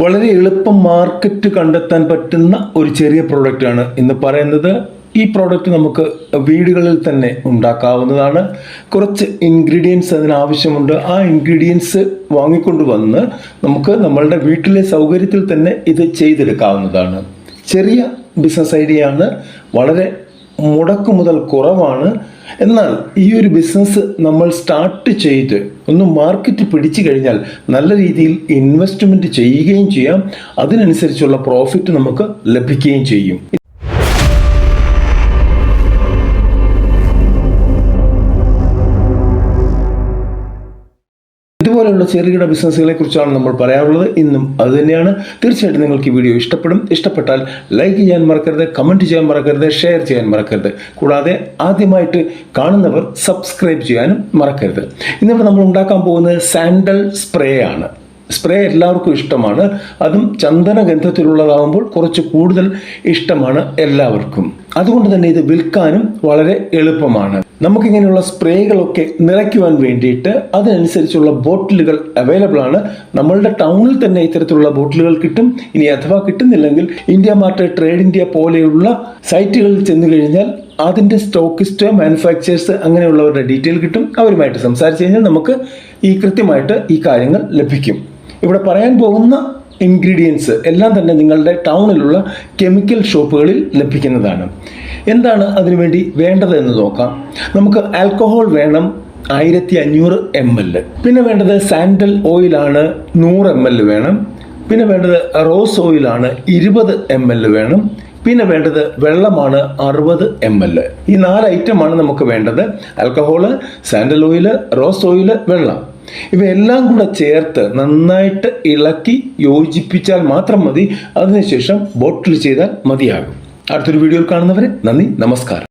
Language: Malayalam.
വളരെ എളുപ്പം മാർക്കറ്റ് കണ്ടെത്താൻ പറ്റുന്ന ഒരു ചെറിയ പ്രോഡക്റ്റാണ് ഇന്ന് പറയുന്നത് ഈ പ്രോഡക്റ്റ് നമുക്ക് വീടുകളിൽ തന്നെ ഉണ്ടാക്കാവുന്നതാണ്. കുറച്ച് ഇൻഗ്രീഡിയൻസ് അതിനാവശ്യമുണ്ട് ആ ഇൻഗ്രീഡിയൻസ് വാങ്ങിക്കൊണ്ട് വന്ന് നമുക്ക് നമ്മളുടെ വീട്ടിലെ സൗകര്യത്തിൽ തന്നെ ഇത് ചെയ്തെടുക്കാവുന്നതാണ്. ചെറിയ ബിസിനസ് ഐഡിയ ആണ്. വളരെ മുടക്ക് മുതൽ കുറവാണ്. എന്നാൽ ഈ ഒരു ബിസിനസ് നമ്മൾ സ്റ്റാർട്ട് ചെയ്ത് ഒന്ന് മാർക്കറ്റ് പിടിച്ചു കഴിഞ്ഞാൽ നല്ല രീതിയിൽ ഇൻവെസ്റ്റ്മെന്റ് ചെയ്യുകയും ചെയ്യാം. അതിനനുസരിച്ചുള്ള പ്രോഫിറ്റ് നമുക്ക് ലഭിക്കുകയും ചെയ്യും. ഇതുപോലെയുള്ള ചെറുകിട ബിസിനസ്സുകളെ കുറിച്ചാണ് നമ്മൾ പറയാറുള്ളത്. ഇന്നും അത് തന്നെയാണ്. തീർച്ചയായിട്ടും നിങ്ങൾക്ക് ഈ വീഡിയോ ഇഷ്ടപ്പെടും. ഇഷ്ടപ്പെട്ടാൽ ലൈക്ക് ചെയ്യാൻ മറക്കരുത് കമന്റ് ചെയ്യാൻ മറക്കരുത് ഷെയർ ചെയ്യാൻ മറക്കരുത്. കൂടാതെ ആദ്യമായിട്ട് കാണുന്നവർ സബ്സ്ക്രൈബ് ചെയ്യാനും മറക്കരുത്. ഇന്നിവിടെ നമ്മൾ ഉണ്ടാക്കാൻ പോകുന്നത് സാൻഡൽ സ്പ്രേ ആണ്. സ്പ്രേ എല്ലാവർക്കും ഇഷ്ടമാണ്. അതും ചന്ദന ഗന്ധത്തിലുള്ളതാകുമ്പോൾ കുറച്ച് കൂടുതൽ ഇഷ്ടമാണ് എല്ലാവർക്കും. അതുകൊണ്ട് തന്നെ ഇത് വിൽക്കാനും വളരെ എളുപ്പമാണ്. നമുക്കിങ്ങനെയുള്ള സ്പ്രേകളൊക്കെ നിറയ്ക്കുവാൻ വേണ്ടിയിട്ട് അതിനനുസരിച്ചുള്ള ബോട്ടിലുകൾ അവൈലബിൾ ആണ്. നമ്മളുടെ ടൗണിൽ തന്നെ ഇത്തരത്തിലുള്ള ബോട്ടിലുകൾ കിട്ടും. ഇനി അഥവാ കിട്ടുന്നില്ലെങ്കിൽ ഇന്ത്യ മാർട്ട് ട്രേഡ് ഇന്ത്യ പോലെയുള്ള സൈറ്റുകളിൽ ചെന്ന് കഴിഞ്ഞാൽ അതിന്റെ സ്റ്റോക്കിസ്റ്റ് മാനുഫാക്ചേഴ്സ് അങ്ങനെയുള്ളവരുടെ ഡീറ്റെയിൽ കിട്ടും. അവരുമായിട്ട് സംസാരിച്ച് കഴിഞ്ഞാൽ നമുക്ക് ഈ കൃത്യമായിട്ട് ഈ കാര്യങ്ങൾ ലഭിക്കും. ഇവിടെ പറയാൻ പോകുന്ന ഇൻഗ്രീഡിയൻസ് എല്ലാം തന്നെ നിങ്ങളുടെ ടൗണിലുള്ള കെമിക്കൽ ഷോപ്പുകളിൽ ലഭിക്കുന്നതാണ്. എന്താണ് അതിനുവേണ്ടി വേണ്ടത് എന്ന് നോക്കാം. നമുക്ക് ആൽക്കഹോൾ വേണം ആയിരത്തി അഞ്ഞൂറ് എം എൽ പിന്നെ വേണ്ടത് സാൻഡൽ ഓയിലാണ് നൂറ് എം എൽ വേണം. പിന്നെ വേണ്ടത് റോസ് ഓയിലാണ് ഇരുപത് എം എൽ വേണം. പിന്നെ വേണ്ടത് വെള്ളമാണ് അറുപത് എം എൽ ഈ നാല് ഐറ്റമാണ് നമുക്ക് വേണ്ടത്. Alcohol sandal oil rose oil വെള്ളം. ഇവയെല്ലാം കൂടെ ചേർത്ത് നന്നായിട്ട് ഇളക്കി യോജിപ്പിച്ചാൽ മാത്രം മതി. അതിനുശേഷം ബോട്ടിൽ ചെയ്താൽ മതിയാകും. അടുത്തൊരു വീഡിയോയിൽ കാണുന്നവരെ നന്ദി നമസ്കാരം.